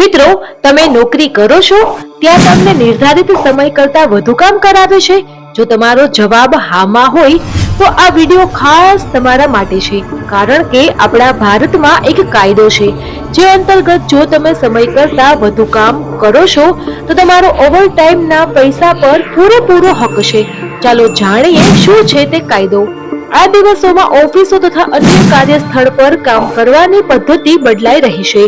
મિત્રો, તમે નોકરી કરો છો, ત્યાં તમને નિર્ધારિત સમય કરતા વધુ કામ કરાવે છે. જો તમારો જવાબ હામાં હોય, તો આ વીડિયો ખાસ તમારા માટે છે, કારણ કે આપણા ભારતમાં એક કાયદો છે. જે અંતર્ગત જો તમે સમય કરતા વધુ કામ કરો છો, તો તમારો ઓવરટાઈમના પૈસા પર પૂરેપૂરો હક છે. ચાલો જાણીએ શું છે તે કાયદો. આ દિવસોમાં ઓફિસો તથા અન્ય કાર્યસ્થળ પર કામ કરવાની પદ્ધતિ બદલાઈ રહી છે.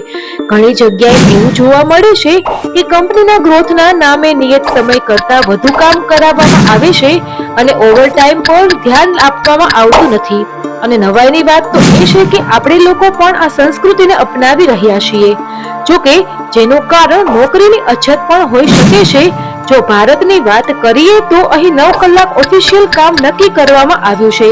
ઘણી જગ્યાએ એવું જોવા મળે છે કે કંપનીના ગ્રોથના નામે નિયત સમય કરતા વધુ કામ કરાવવામાં આવે છે અને ઓવરટાઈમ પર ધ્યાન આપવામાં આવતું નથી. અને નવાઈની વાત તો એ છે કે આપણે લોકો પણ આ સંસ્કૃતિને અપનાવી રહ્યા છીએ. જો કે જેનું કારણ નોકરીની અછત પણ હોઈ શકે છે જો ભારતની વાત કરીએ તો અહીં નવ કલાક ઓફિશિયલ કામ નક્કી કરવામાં આવ્યું છે.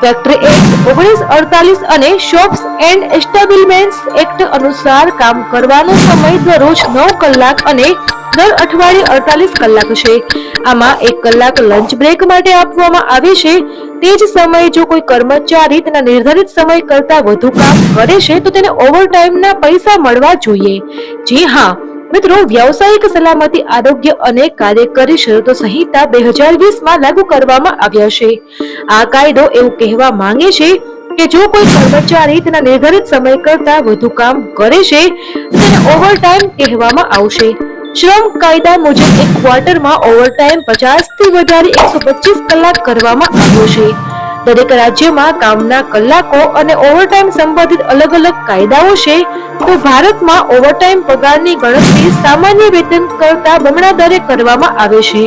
ફેક્ટરી એક્ટ ઓગણીસ અડતાલીસ અને શોપ્સ એન્ડ એસ્ટાબ્લિશમેન્ટ્સ એક્ટ અનુસાર કામ કરવાનો સમય દરરોજ નવ કલાક અને દર અઠવાડિયે અડતાલીસ કલાક છે. આમાં એક કલાક લંચ બ્રેક માટે આપવામાં આવે છે. તે જ સમયે જો કોઈ કર્મચારી તેના નિર્ધારિત સમય કરતા વધુ કામ કરે છે તો તેને ઓવરટાઈમના પૈસા મળવા જોઈએ. જી હા મિત્રો, વ્યવસાયિક સલામતી આરોગ્ય અને કાર્યકરી શરતો સંહિતા બે હજાર વીસમાં લાગુ કરવામાં આવ્યા છે. આ કાયદો એવું કહેવા માંગે છે કે જો કોઈ કર્મચારી તેના નિર્ધારિત સમય કરતા વધુ કામ કરે છે, તેને ઓવરટાઈમ કહેવામાં આવશે. શ્રમ કાયદા મુજબ એક ક્વાર્ટરમાં ઓવરટાઈમ પચાસથી વધારે એકસો પચીસ કલાક કરવામાં આવ્યો છે. દરેક રાજ્યમાં કામના કલાકો અને ઓવરટાઈમ સંબંધિત અલગ અલગ કાયદાઓ છે, તો ભારતમાં ઓવરટાઈમ પગારની ગણતરી સામાન્ય વેતન કરતા બમણા દરે કરવામાં આવે છે.